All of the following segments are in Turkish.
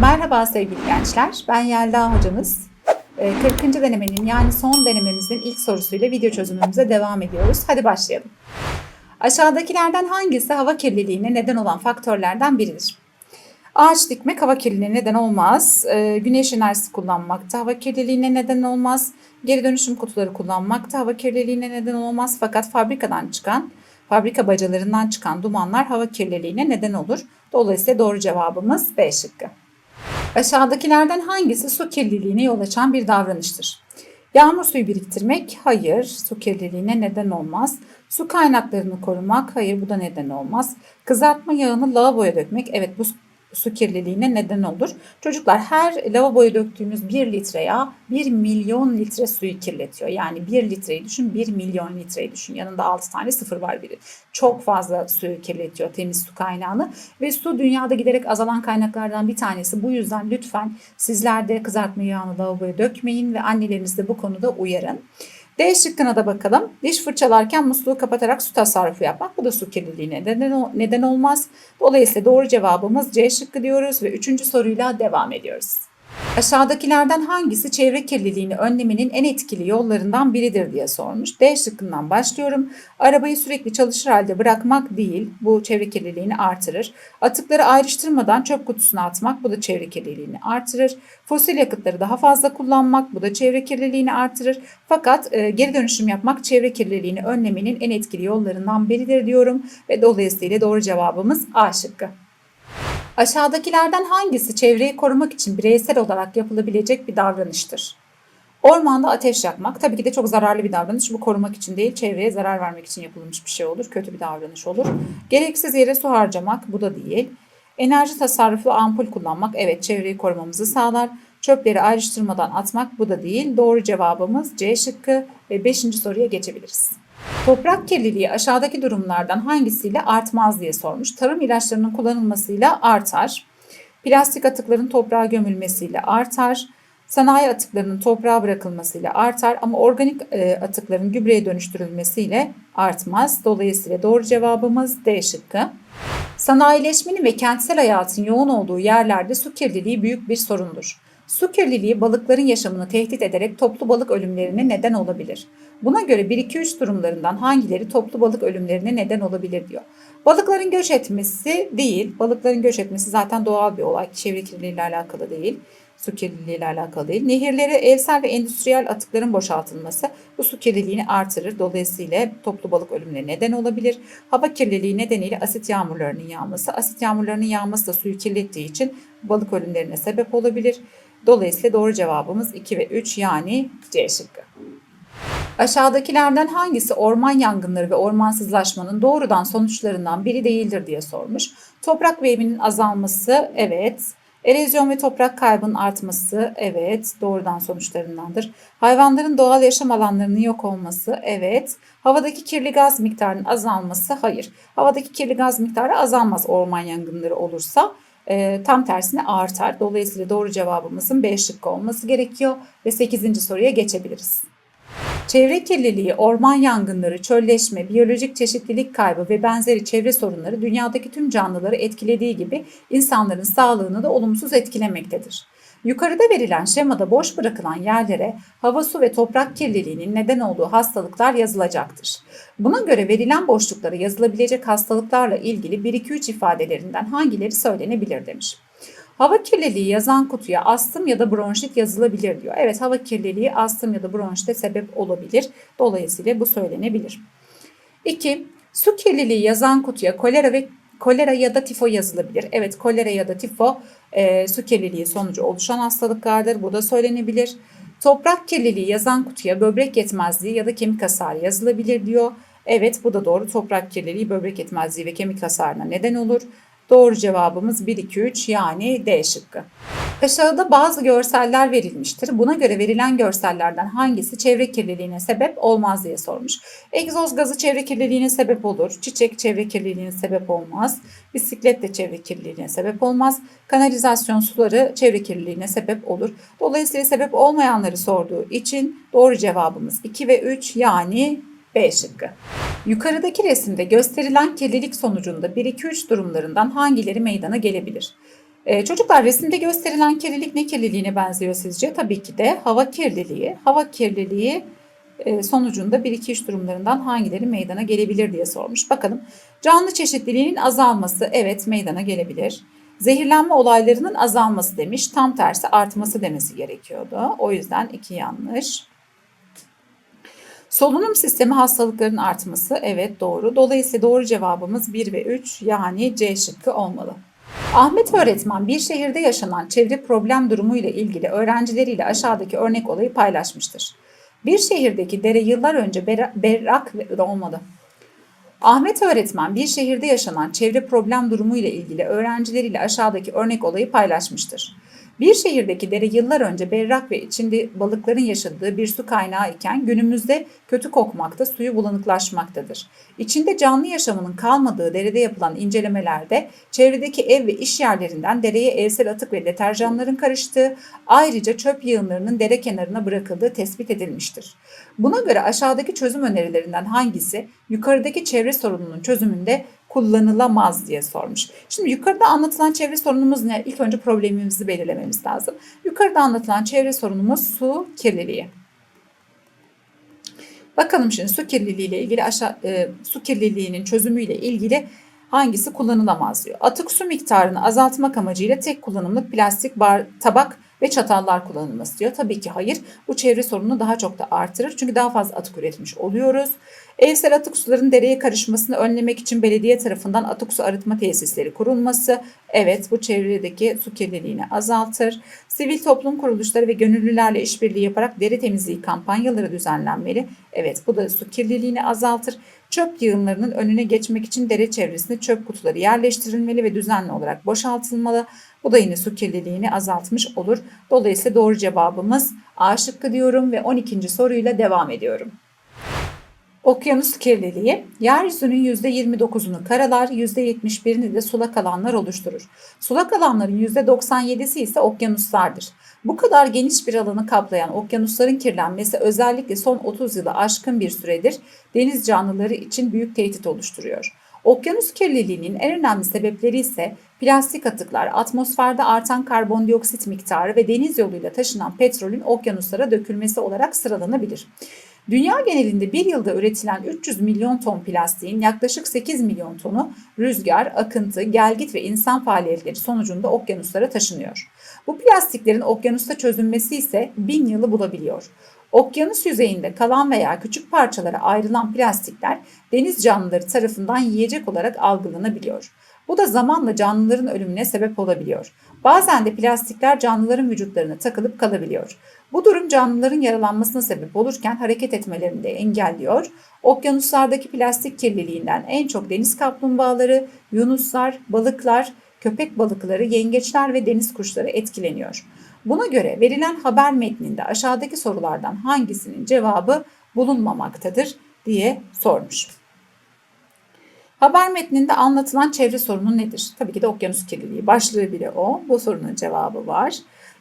Merhaba sevgili gençler, ben Yelda hocamız. Ee, 40. denemenin yani son denememizin ilk sorusuyla video çözümümüze devam ediyoruz. Hadi başlayalım. Aşağıdakilerden hangisi hava kirliliğine neden olan faktörlerden biridir? Ağaç dikmek hava kirliliğine neden olmaz. Ee, güneş enerjisi kullanmak da hava kirliliğine neden olmaz. Geri dönüşüm kutuları kullanmak da hava kirliliğine neden olmaz. Fakat fabrikadan çıkan, fabrika bacalarından çıkan dumanlar hava kirliliğine neden olur. Dolayısıyla doğru cevabımız B şıkkı. Aşağıdakilerden hangisi su kirliliğine yol açan bir davranıştır? Yağmur suyu biriktirmek, hayır. Su kirliliğine neden olmaz. Su kaynaklarını korumak, hayır bu da neden olmaz. Kızartma yağını lavaboya dökmek, evet bu su kirliliğine neden olur. Çocuklar her lavaboya döktüğünüz 1 litre yağ 1 milyon litre suyu kirletiyor. Yani 1 litreyi düşün 1 milyon litreyi düşün. Yanında 6 tane sıfır var biri. Çok fazla suyu kirletiyor temiz su kaynağını. Ve su dünyada giderek azalan kaynaklardan bir tanesi. Bu yüzden lütfen sizler de kızartma yağını lavaboya dökmeyin ve annelerinizi de bu konuda uyarın. D şıkkına da bakalım. Diş fırçalarken musluğu kapatarak su tasarrufu yapmak. Bu da su kirliliğine neden, neden olmaz. Dolayısıyla doğru cevabımız C şıkkı diyoruz ve üçüncü soruyla devam ediyoruz. Aşağıdakilerden hangisi çevre kirliliğini önlemenin en etkili yollarından biridir diye sormuş. D şıkkından başlıyorum. Arabayı sürekli çalışır halde bırakmak değil. Bu çevre kirliliğini artırır. Atıkları ayrıştırmadan çöp kutusuna atmak. Bu da çevre kirliliğini artırır. Fosil yakıtları daha fazla kullanmak. Bu da çevre kirliliğini artırır. Fakat e, geri dönüşüm yapmak çevre kirliliğini önlemenin en etkili yollarından biridir diyorum. Ve dolayısıyla doğru cevabımız A şıkkı. Aşağıdakilerden hangisi çevreyi korumak için bireysel olarak yapılabilecek bir davranıştır? Ormanda ateş yakmak tabii ki de çok zararlı bir davranış. Bu korumak için değil, çevreye zarar vermek için yapılmış bir şey olur. Kötü bir davranış olur. Gereksiz yere su harcamak bu da değil. Enerji tasarruflu ampul kullanmak evet çevreyi korumamızı sağlar. Çöpleri ayrıştırmadan atmak bu da değil. Doğru cevabımız C şıkkı ve 5. soruya geçebiliriz. Toprak kirliliği aşağıdaki durumlardan hangisiyle artmaz diye sormuş. Tarım ilaçlarının kullanılmasıyla artar. Plastik atıkların toprağa gömülmesiyle artar. Sanayi atıklarının toprağa bırakılmasıyla artar ama organik e, atıkların gübreye dönüştürülmesiyle artmaz. Dolayısıyla doğru cevabımız D şıkkı. Sanayileşmenin ve kentsel hayatın yoğun olduğu yerlerde su kirliliği büyük bir sorundur. Su kirliliği balıkların yaşamını tehdit ederek toplu balık ölümlerine neden olabilir. Buna göre 1-2-3 durumlarından hangileri toplu balık ölümlerine neden olabilir diyor. Balıkların göç etmesi değil, balıkların göç etmesi zaten doğal bir olay, çevre kirliliği ile alakalı değil, su kirliliği ile alakalı değil. Nehirlere evsel ve endüstriyel atıkların boşaltılması bu su kirliliğini artırır. Dolayısıyla toplu balık ölümüne neden olabilir. Hava kirliliği nedeniyle asit yağmurlarının yağması, asit yağmurlarının yağması da suyu kirlettiği için balık ölümlerine sebep olabilir. Dolayısıyla doğru cevabımız 2 ve 3 yani C şıkkı. Aşağıdakilerden hangisi orman yangınları ve ormansızlaşmanın doğrudan sonuçlarından biri değildir diye sormuş. Toprak veriminin azalması evet. Erozyon ve toprak kaybının artması evet doğrudan sonuçlarındandır. Hayvanların doğal yaşam alanlarının yok olması evet. Havadaki kirli gaz miktarının azalması hayır. Havadaki kirli gaz miktarı azalmaz orman yangınları olursa e, tam tersine artar. Dolayısıyla doğru cevabımızın B şıkkı olması gerekiyor ve 8. soruya geçebiliriz. Çevre kirliliği, orman yangınları, çölleşme, biyolojik çeşitlilik kaybı ve benzeri çevre sorunları dünyadaki tüm canlıları etkilediği gibi insanların sağlığını da olumsuz etkilemektedir. Yukarıda verilen şemada boş bırakılan yerlere hava, su ve toprak kirliliğinin neden olduğu hastalıklar yazılacaktır. Buna göre verilen boşluklara yazılabilecek hastalıklarla ilgili 1-2-3 ifadelerinden hangileri söylenebilir demiş. Hava kirliliği yazan kutuya astım ya da bronşit yazılabilir diyor. Evet hava kirliliği astım ya da bronşite sebep olabilir. Dolayısıyla bu söylenebilir. 2. Su kirliliği yazan kutuya kolera ve kolera ya da tifo yazılabilir. Evet kolera ya da tifo e, su kirliliği sonucu oluşan hastalıklardır. Bu da söylenebilir. Toprak kirliliği yazan kutuya böbrek yetmezliği ya da kemik hasarı yazılabilir diyor. Evet bu da doğru. Toprak kirliliği böbrek yetmezliği ve kemik hasarına neden olur. Doğru cevabımız 1, 2, 3 yani D şıkkı. Aşağıda bazı görseller verilmiştir. Buna göre verilen görsellerden hangisi çevre kirliliğine sebep olmaz diye sormuş. Egzoz gazı çevre kirliliğine sebep olur. Çiçek çevre kirliliğine sebep olmaz. Bisiklet de çevre kirliliğine sebep olmaz. Kanalizasyon suları çevre kirliliğine sebep olur. Dolayısıyla sebep olmayanları sorduğu için doğru cevabımız 2 ve 3 yani B şıkkı. Yukarıdaki resimde gösterilen kirlilik sonucunda 1-2-3 durumlarından hangileri meydana gelebilir? Ee, çocuklar resimde gösterilen kirlilik ne kirliliğine benziyor sizce? Tabii ki de hava kirliliği. Hava kirliliği e, sonucunda 1-2-3 durumlarından hangileri meydana gelebilir diye sormuş. Bakalım canlı çeşitliliğinin azalması evet meydana gelebilir. Zehirlenme olaylarının azalması demiş. Tam tersi artması demesi gerekiyordu. O yüzden iki yanlış. Solunum sistemi hastalıkların artması evet doğru. Dolayısıyla doğru cevabımız 1 ve 3 yani C şıkkı olmalı. Ahmet öğretmen bir şehirde yaşanan çevre problem durumu ile ilgili öğrencileriyle aşağıdaki örnek olayı paylaşmıştır. Bir şehirdeki dere yıllar önce ber- berrak olmadı. Ahmet öğretmen bir şehirde yaşanan çevre problem durumu ile ilgili öğrencileriyle aşağıdaki örnek olayı paylaşmıştır. Bir şehirdeki dere yıllar önce berrak ve içinde balıkların yaşadığı bir su kaynağı iken günümüzde kötü kokmakta, suyu bulanıklaşmaktadır. İçinde canlı yaşamının kalmadığı derede yapılan incelemelerde çevredeki ev ve iş yerlerinden dereye evsel atık ve deterjanların karıştığı, ayrıca çöp yığınlarının dere kenarına bırakıldığı tespit edilmiştir. Buna göre aşağıdaki çözüm önerilerinden hangisi yukarıdaki çevre sorununun çözümünde kullanılamaz diye sormuş. Şimdi yukarıda anlatılan çevre sorunumuz ne? İlk önce problemimizi belirlememiz lazım. Yukarıda anlatılan çevre sorunumuz su kirliliği. Bakalım şimdi su kirliliği ile ilgili aşağı e, su kirliliğinin çözümüyle ilgili hangisi kullanılamaz diyor. Atık su miktarını azaltmak amacıyla tek kullanımlık plastik bar, tabak ve çatallar kullanılması diyor. Tabii ki hayır. Bu çevre sorununu daha çok da artırır. Çünkü daha fazla atık üretmiş oluyoruz. Evsel atık suların dereye karışmasını önlemek için belediye tarafından atık su arıtma tesisleri kurulması. Evet bu çevredeki su kirliliğini azaltır. Sivil toplum kuruluşları ve gönüllülerle işbirliği yaparak dere temizliği kampanyaları düzenlenmeli. Evet bu da su kirliliğini azaltır. Çöp yığınlarının önüne geçmek için dere çevresinde çöp kutuları yerleştirilmeli ve düzenli olarak boşaltılmalı. Bu da yine su kirliliğini azaltmış olur. Dolayısıyla doğru cevabımız A şıkkı diyorum ve 12. soruyla devam ediyorum. Okyanus kirliliği, yeryüzünün %29'unu karalar, %71'ini de sulak alanlar oluşturur. Sulak alanların %97'si ise okyanuslardır. Bu kadar geniş bir alanı kaplayan okyanusların kirlenmesi özellikle son 30 yılı aşkın bir süredir deniz canlıları için büyük tehdit oluşturuyor. Okyanus kirliliğinin en önemli sebepleri ise plastik atıklar, atmosferde artan karbondioksit miktarı ve deniz yoluyla taşınan petrolün okyanuslara dökülmesi olarak sıralanabilir. Dünya genelinde bir yılda üretilen 300 milyon ton plastiğin yaklaşık 8 milyon tonu rüzgar, akıntı, gelgit ve insan faaliyetleri sonucunda okyanuslara taşınıyor. Bu plastiklerin okyanusta çözünmesi ise bin yılı bulabiliyor. Okyanus yüzeyinde kalan veya küçük parçalara ayrılan plastikler deniz canlıları tarafından yiyecek olarak algılanabiliyor. Bu da zamanla canlıların ölümüne sebep olabiliyor. Bazen de plastikler canlıların vücutlarına takılıp kalabiliyor. Bu durum canlıların yaralanmasına sebep olurken hareket etmelerini de engelliyor. Okyanuslardaki plastik kirliliğinden en çok deniz kaplumbağaları, yunuslar, balıklar, köpek balıkları, yengeçler ve deniz kuşları etkileniyor. Buna göre verilen haber metninde aşağıdaki sorulardan hangisinin cevabı bulunmamaktadır diye sormuş. Haber metninde anlatılan çevre sorunu nedir? Tabii ki de okyanus kirliliği. Başlığı bile o. Bu sorunun cevabı var.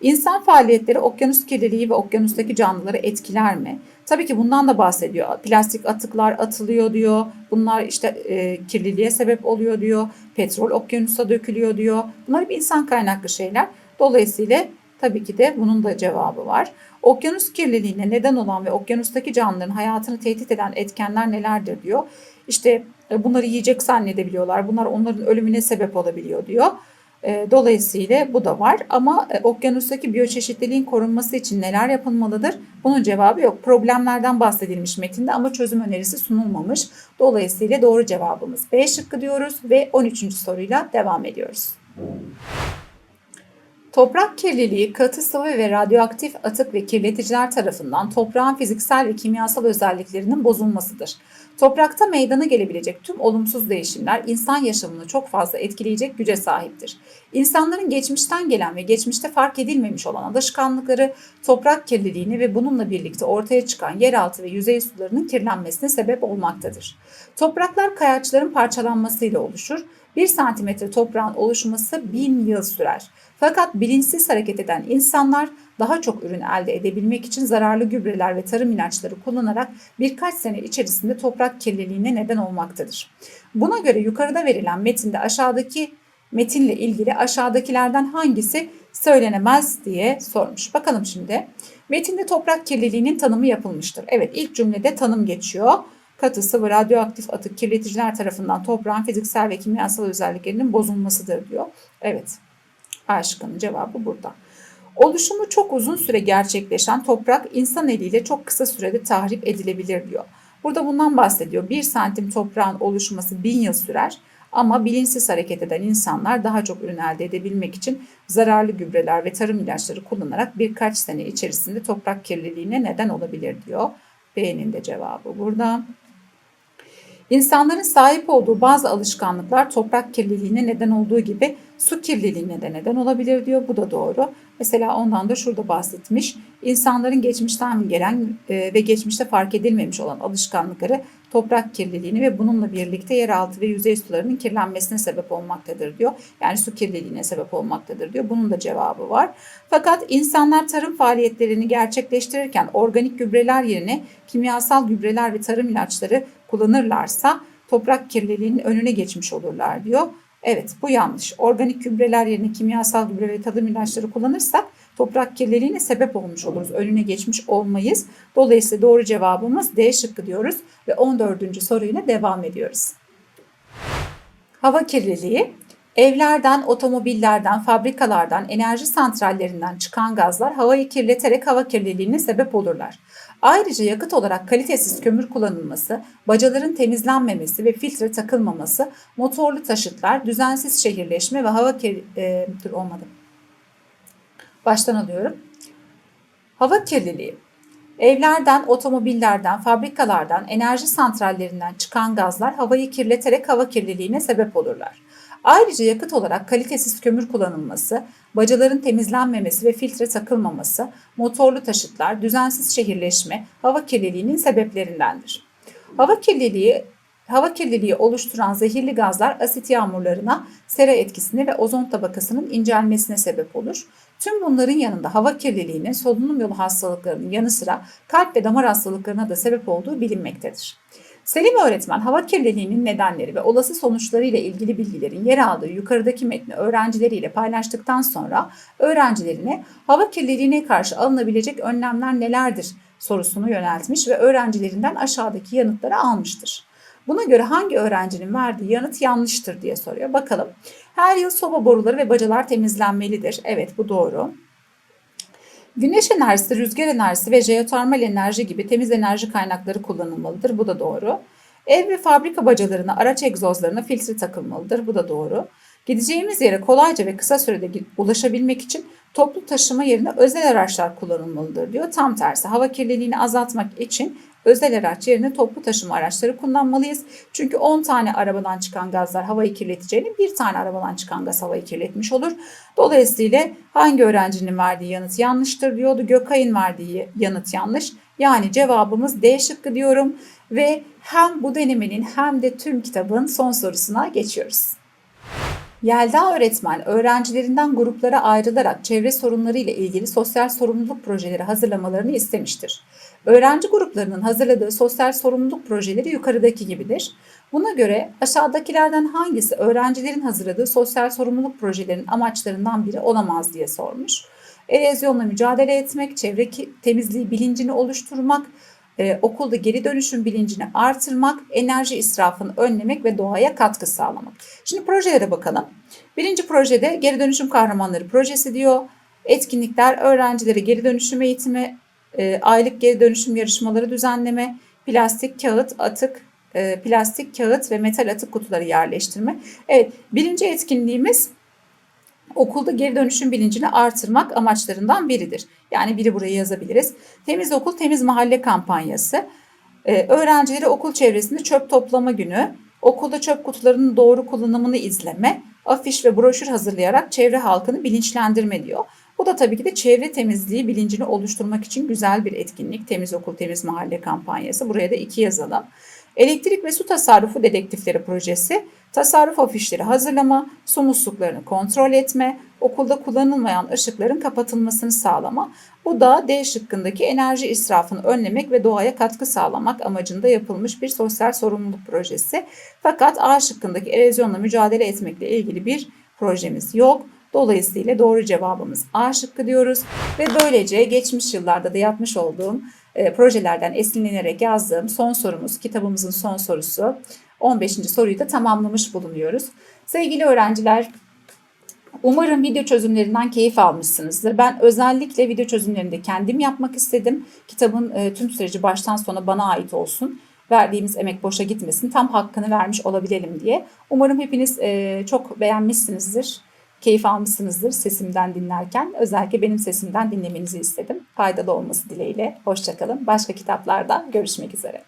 İnsan faaliyetleri okyanus kirliliği ve okyanustaki canlıları etkiler mi? Tabii ki bundan da bahsediyor. Plastik atıklar atılıyor diyor. Bunlar işte e, kirliliğe sebep oluyor diyor. Petrol okyanusa dökülüyor diyor. Bunlar hep insan kaynaklı şeyler. Dolayısıyla tabii ki de bunun da cevabı var. Okyanus kirliliğine neden olan ve okyanustaki canlıların hayatını tehdit eden etkenler nelerdir diyor. İşte e, bunları yiyecek zannedebiliyorlar. Bunlar onların ölümüne sebep olabiliyor diyor. E, dolayısıyla bu da var ama e, okyanustaki biyoçeşitliliğin korunması için neler yapılmalıdır? Bunun cevabı yok. Problemlerden bahsedilmiş metinde ama çözüm önerisi sunulmamış. Dolayısıyla doğru cevabımız B şıkkı diyoruz ve 13. soruyla devam ediyoruz. Toprak kirliliği katı sıvı ve radyoaktif atık ve kirleticiler tarafından toprağın fiziksel ve kimyasal özelliklerinin bozulmasıdır. Toprakta meydana gelebilecek tüm olumsuz değişimler insan yaşamını çok fazla etkileyecek güce sahiptir. İnsanların geçmişten gelen ve geçmişte fark edilmemiş olan alışkanlıkları toprak kirliliğini ve bununla birlikte ortaya çıkan yeraltı ve yüzey sularının kirlenmesine sebep olmaktadır. Topraklar kayaçların parçalanmasıyla oluşur. 1 santimetre toprağın oluşması bin yıl sürer. Fakat bilinçsiz hareket eden insanlar daha çok ürün elde edebilmek için zararlı gübreler ve tarım ilaçları kullanarak birkaç sene içerisinde toprak kirliliğine neden olmaktadır. Buna göre yukarıda verilen metinde aşağıdaki metinle ilgili aşağıdakilerden hangisi söylenemez diye sormuş. Bakalım şimdi. Metinde toprak kirliliğinin tanımı yapılmıştır. Evet ilk cümlede tanım geçiyor. Katı, sıvı, radyoaktif atık kirleticiler tarafından toprağın fiziksel ve kimyasal özelliklerinin bozulmasıdır diyor. Evet. A şıkkının cevabı burada. Oluşumu çok uzun süre gerçekleşen toprak insan eliyle çok kısa sürede tahrip edilebilir diyor. Burada bundan bahsediyor. Bir santim toprağın oluşması bin yıl sürer ama bilinçsiz hareket eden insanlar daha çok ürün elde edebilmek için zararlı gübreler ve tarım ilaçları kullanarak birkaç sene içerisinde toprak kirliliğine neden olabilir diyor. B'nin de cevabı burada. İnsanların sahip olduğu bazı alışkanlıklar toprak kirliliğine neden olduğu gibi su kirliliğine de neden olabilir diyor. Bu da doğru. Mesela ondan da şurada bahsetmiş. İnsanların geçmişten gelen e, ve geçmişte fark edilmemiş olan alışkanlıkları toprak kirliliğini ve bununla birlikte yeraltı ve yüzey sularının kirlenmesine sebep olmaktadır diyor. Yani su kirliliğine sebep olmaktadır diyor. Bunun da cevabı var. Fakat insanlar tarım faaliyetlerini gerçekleştirirken organik gübreler yerine kimyasal gübreler ve tarım ilaçları kullanırlarsa toprak kirliliğinin önüne geçmiş olurlar diyor. Evet bu yanlış. Organik gübreler yerine kimyasal gübre ve tarım ilaçları kullanırsak toprak kirliliğine sebep olmuş oluruz. Önüne geçmiş olmayız. Dolayısıyla doğru cevabımız D şıkkı diyoruz ve 14. soruyla devam ediyoruz. Hava kirliliği Evlerden, otomobillerden, fabrikalardan, enerji santrallerinden çıkan gazlar havayı kirleterek hava kirliliğine sebep olurlar. Ayrıca yakıt olarak kalitesiz kömür kullanılması, bacaların temizlenmemesi ve filtre takılmaması, motorlu taşıtlar, düzensiz şehirleşme ve hava kir... E, olmadı. Baştan alıyorum. Hava kirliliği. Evlerden, otomobillerden, fabrikalardan, enerji santrallerinden çıkan gazlar havayı kirleterek hava kirliliğine sebep olurlar. Ayrıca yakıt olarak kalitesiz kömür kullanılması, bacaların temizlenmemesi ve filtre takılmaması, motorlu taşıtlar, düzensiz şehirleşme hava kirliliğinin sebeplerindendir. Hava kirliliği Hava kirliliği oluşturan zehirli gazlar asit yağmurlarına, sera etkisine ve ozon tabakasının incelmesine sebep olur. Tüm bunların yanında hava kirliliğinin solunum yolu hastalıklarının yanı sıra kalp ve damar hastalıklarına da sebep olduğu bilinmektedir. Selim öğretmen hava kirliliğinin nedenleri ve olası sonuçları ile ilgili bilgilerin yer aldığı yukarıdaki metni öğrencileriyle paylaştıktan sonra öğrencilerine hava kirliliğine karşı alınabilecek önlemler nelerdir sorusunu yöneltmiş ve öğrencilerinden aşağıdaki yanıtları almıştır. Buna göre hangi öğrencinin verdiği yanıt yanlıştır diye soruyor. Bakalım. Her yıl soba boruları ve bacalar temizlenmelidir. Evet bu doğru. Güneş enerjisi, rüzgar enerjisi ve jeotermal enerji gibi temiz enerji kaynakları kullanılmalıdır. Bu da doğru. Ev ve fabrika bacalarına, araç egzozlarına filtre takılmalıdır. Bu da doğru. Gideceğimiz yere kolayca ve kısa sürede ulaşabilmek için toplu taşıma yerine özel araçlar kullanılmalıdır diyor. Tam tersi hava kirliliğini azaltmak için özel araç yerine toplu taşıma araçları kullanmalıyız. Çünkü 10 tane arabadan çıkan gazlar havayı kirleteceğini bir tane arabadan çıkan gaz havayı kirletmiş olur. Dolayısıyla hangi öğrencinin verdiği yanıt yanlıştır diyordu. Gökay'ın verdiği yanıt yanlış. Yani cevabımız D şıkkı diyorum ve hem bu denemenin hem de tüm kitabın son sorusuna geçiyoruz. Yelda öğretmen öğrencilerinden gruplara ayrılarak çevre sorunları ile ilgili sosyal sorumluluk projeleri hazırlamalarını istemiştir. Öğrenci gruplarının hazırladığı sosyal sorumluluk projeleri yukarıdaki gibidir. Buna göre aşağıdakilerden hangisi öğrencilerin hazırladığı sosyal sorumluluk projelerinin amaçlarından biri olamaz diye sormuş. Erozyonla mücadele etmek, çevre temizliği bilincini oluşturmak, e, okulda geri dönüşüm bilincini artırmak, enerji israfını önlemek ve doğaya katkı sağlamak. Şimdi projelere bakalım. Birinci projede geri dönüşüm kahramanları projesi diyor. Etkinlikler öğrencilere geri dönüşüm eğitimi, e, aylık geri dönüşüm yarışmaları düzenleme, plastik, kağıt, atık, e, plastik, kağıt ve metal atık kutuları yerleştirme. Evet, birinci etkinliğimiz okulda geri dönüşüm bilincini artırmak amaçlarından biridir. Yani biri buraya yazabiliriz. Temiz okul, temiz mahalle kampanyası. Ee, öğrencileri okul çevresinde çöp toplama günü, okulda çöp kutularının doğru kullanımını izleme, afiş ve broşür hazırlayarak çevre halkını bilinçlendirme diyor. Bu da tabii ki de çevre temizliği bilincini oluşturmak için güzel bir etkinlik. Temiz okul, temiz mahalle kampanyası. Buraya da iki yazalım. Elektrik ve su tasarrufu dedektifleri projesi, tasarruf afişleri hazırlama, su musluklarını kontrol etme, okulda kullanılmayan ışıkların kapatılmasını sağlama. Bu da D şıkkındaki enerji israfını önlemek ve doğaya katkı sağlamak amacında yapılmış bir sosyal sorumluluk projesi. Fakat A şıkkındaki erozyonla mücadele etmekle ilgili bir projemiz yok. Dolayısıyla doğru cevabımız A şıkkı diyoruz ve böylece geçmiş yıllarda da yapmış olduğum e, projelerden esinlenerek yazdığım son sorumuz, kitabımızın son sorusu 15. soruyu da tamamlamış bulunuyoruz. Sevgili öğrenciler, Umarım video çözümlerinden keyif almışsınızdır. Ben özellikle video çözümlerini de kendim yapmak istedim. Kitabın e, tüm süreci baştan sona bana ait olsun. Verdiğimiz emek boşa gitmesin. Tam hakkını vermiş olabilelim diye. Umarım hepiniz e, çok beğenmişsinizdir. Keyif almışsınızdır sesimden dinlerken. Özellikle benim sesimden dinlemenizi istedim. Faydalı olması dileğiyle. Hoşçakalın. Başka kitaplarda görüşmek üzere.